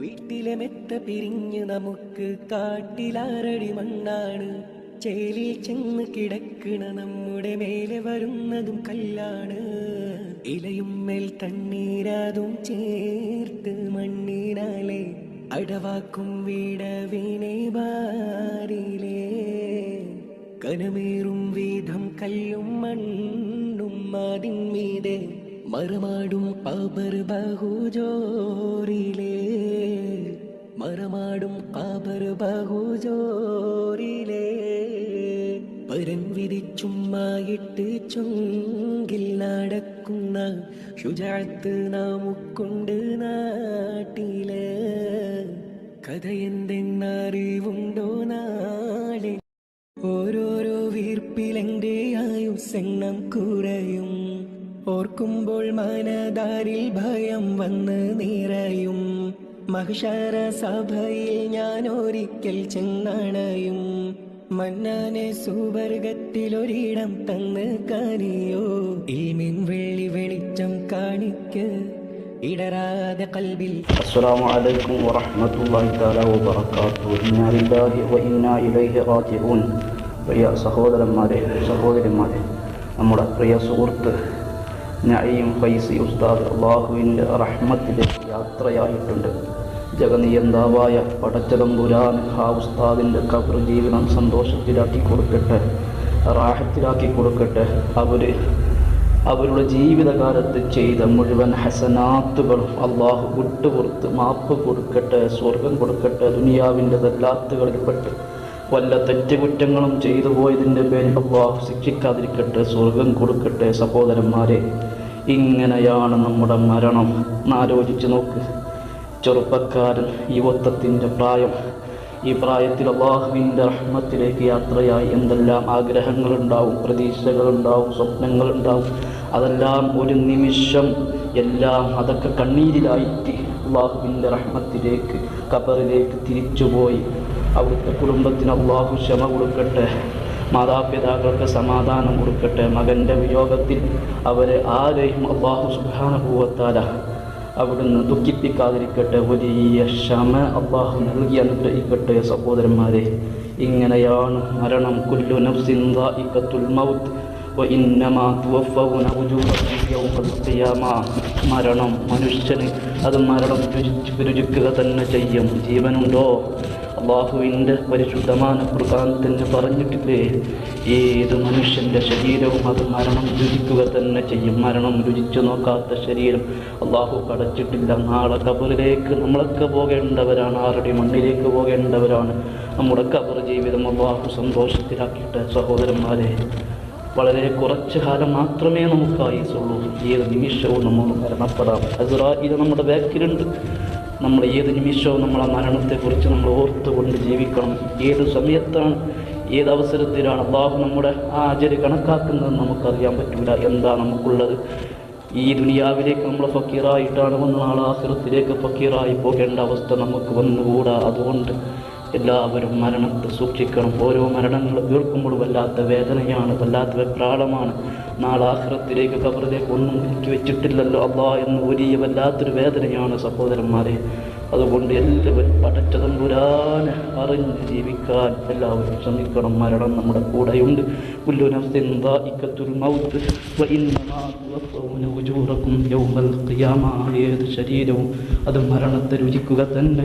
വീട്ടിലെ മെത്ത പിരിഞ്ഞ് നമുക്ക് കാട്ടിലാരടി മണ്ണാണ്. ചേലിൽ ചെന്ന് കിടക്കണ നമ്മുടെ മേലെ വരുന്നതും കല്ലാണ്. ഇലയും മേൽ തണ്ണീരാതും ചേർത്ത് മണ്ണിനാലെ അടവാക്കും വീടവിനെ ബാരിലേ കനമേറും വീതം കല്ലും മണ്ണും അതിന്മീതെ മറുമാടും പാപർ ബഹുജോറിലേ മറമാടും കബർ ബഹുജോറിലെ പരൻ വിരിച്ചുമ്മായിട്ട് ചുങ്കിൽ നടക്കുന്ന ശുചാത്ത് നാമുക്കൊണ്ട് നാട്ടിലെ കഥ എന്തെന്നറിവുണ്ടോ നാളെ ഓരോരോ വീർപ്പിലെന്റെ ആയുസെണ്ണം കുറയും. ഓർക്കുമ്പോൾ മനദാരിൽ ഭയം വന്ന് നിറയും. മഹിഷാര സഭയിൽ ഞാൻ ഒരിക്കൽ ചെന്നണയും. മന്നാനെ സുവർഗത്തിലൊരിടം തന്ന് കാനിയോ ഇൽമിൻ വെള്ളി വെളിച്ചം കാണിക്ക് ഇടരാതെ കൽവിൽ അസ്സലാമു അലൈക്കും വറഹ്മത്തുള്ളാഹി തആല വബറകാതുഹു. ഇന്നാ ലില്ലാഹി ഇലൈഹി റാജിഊൻ. പ്രിയ സഹോദരന്മാരെ സഹോദരിമാരെ നമ്മുടെ പ്രിയ സുഹൃത്ത് നഈം ഫൈസി ഉസ്താദ് അള്ളാഹുവിന്റെ റഹ്മത്തിലേക്ക് യാത്രയായിട്ടുണ്ട്. ജഗനിയന്താവായ പടച്ചതമ്പുരാൻ ആ ഉസ്താദിന്റെ കബർ ജീവിതം സന്തോഷത്തിലാക്കി കൊടുക്കട്ടെ റാഹത്തിലാക്കി കൊടുക്കട്ടെ. അവർ അവരുടെ ജീവിതകാലത്ത് ചെയ്ത മുഴുവൻ ഹസനാത്തുകളും അള്ളാഹു വിട്ടുപുറത്ത് മാപ്പ് കൊടുക്കട്ടെ സ്വർഗം കൊടുക്കട്ടെ ദുനിയാവിന്റെ തല്ലാത്തുകളിൽപ്പെട്ട് വല്ല തെറ്റുകുറ്റങ്ങളും ചെയ്തു പോയതിന്റെ പേരിൽ അള്ളാഹു ശിക്ഷിക്കാതിരിക്കട്ടെ സ്വർഗം കൊടുക്കട്ടെ സഹോദരന്മാരെ. ഇങ്ങനെയാണ് നമ്മുടെ മരണം. എന്നാലോചിച്ച് നോക്ക്. ചെറുപ്പക്കാരൻ യുവത്വത്തിന്റെ പ്രായം. ഈ പ്രായത്തിൽ അള്ളാഹുവിന്റെ റഹ്മത്തിലേക്ക് യാത്രയായി എന്തെല്ലാം ആഗ്രഹങ്ങളുണ്ടാവും പ്രതീക്ഷകളുണ്ടാവും സ്വപ്നങ്ങളുണ്ടാവും അതെല്ലാം ഒരു നിമിഷം എല്ലാം അതൊക്കെ കണ്ണീരിലായിട്ട് അള്ളാഹുവിന്റെ റഹ്മത്തിലേക്ക് കബറിലേക്ക് തിരിച്ചുപോയി. അവിടുത്തെ കുടുംബത്തിന് അള്ളാഹു ക്ഷമ കൊടുക്കട്ടെ മാതാപിതാക്കൾക്ക് സമാധാനം കൊടുക്കട്ടെ മകന്റെ വിയോഗത്തിൽ അവരെ ആരെയും അള്ളാഹു സുബാനുഭൂവത്താല അവിടുന്ന് ദുഃഖിപ്പിക്കാതിരിക്കട്ടെ. വലിയ ക്ഷമ അള്ളാഹു നൽകി അനുഗ്രഹിക്കട്ടെ സഹോദരന്മാരെ. ഇങ്ങനെയാണ് മരണം കുല്ലു നഫ്സിൻ മൗത്ത്. യൗമൽ ഖിയാമ. മരണം മനുഷ്യന് അത് മരണം രുചിക്കുക തന്നെ ചെയ്യും. ജീവനുണ്ടോ? അള്ളാഹുവിന്റെ പരിശുദ്ധമാണ് ഖുർആൻ തന്നെ പറഞ്ഞിട്ടില്ലേ? ഏത് മനുഷ്യന്റെ ശരീരവും അത് മരണം രുചിക്കുക തന്നെ ചെയ്യും. മരണം രുചിച്ചു നോക്കാത്ത ശരീരം അള്ളാഹു കടച്ചിട്ടില്ല നാളെ കബറിലേക്ക് നമ്മളൊക്കെ പോകേണ്ടവരാണ്. ആരുടെ മണ്ണിലേക്ക് പോകേണ്ടവരാണ്. നമ്മുടെ കബർ ജീവിതം അള്ളാഹു സന്തോഷത്തിലാക്കിയിട്ട് സഹോദരന്മാരെ വളരെ കുറച്ച് കാലം മാത്രമേ നമുക്ക് ആയുസുള്ളൂ. ഏത് നിമിഷവും നമ്മൾ മരണപ്പെടാം. അസുറായിൽ നമ്മുടെ ബാക്കിലുണ്ട്. നമ്മൾ ഏത് നിമിഷവും നമ്മളെ മരണത്തെക്കുറിച്ച് നമ്മൾ ഓർത്തുകൊണ്ട് ജീവിക്കണം. ഏത് സമയത്താണ് ഏത് അവസരത്തിലാണ് അള്ളാഹു നമ്മുടെ ആ ആചരി കണക്കാക്കുന്നതെന്ന് നമുക്കറിയാൻ പറ്റില്ല. എന്താ നമുക്കുള്ളത്? ഈ ദുനിയാവിലേക്ക് നമ്മൾ ഫക്കീറായിട്ടാണ് വന്ന നാളെ ആഹൃത്തിലേക്ക് ഫക്കീറായി പോകേണ്ട അവസ്ഥ നമുക്ക് വന്നുകൂടാ. അതുകൊണ്ട് എല്ലാവരും മരണത്തെ സൂക്ഷിക്കണം. ഓരോ മരണങ്ങൾ കേൾക്കുമ്പോൾ വല്ലാത്ത വേദനയാണ് വല്ലാത്ത വെപ്രാളമാണ്. നാളാഹ്രത്തിലേക്ക് കബറിലേക്ക് ഒന്നും ഒരുക്കി വെച്ചിട്ടില്ലല്ലോ അള്ളാ എന്ന് വലിയ വല്ലാത്തൊരു വേദനയാണ് സഹോദരന്മാരെ. അതുകൊണ്ട് എല്ലാവരും പടച്ചതമ്പുരാൻ അറിഞ്ഞ് ജീവിക്കാൻ എല്ലാവരും ശ്രമിക്കണം. മരണം നമ്മുടെ കൂടെയുണ്ട്. ഏത് ശരീരവും അത് മരണത്തെ രുചിക്കുക തന്നെ.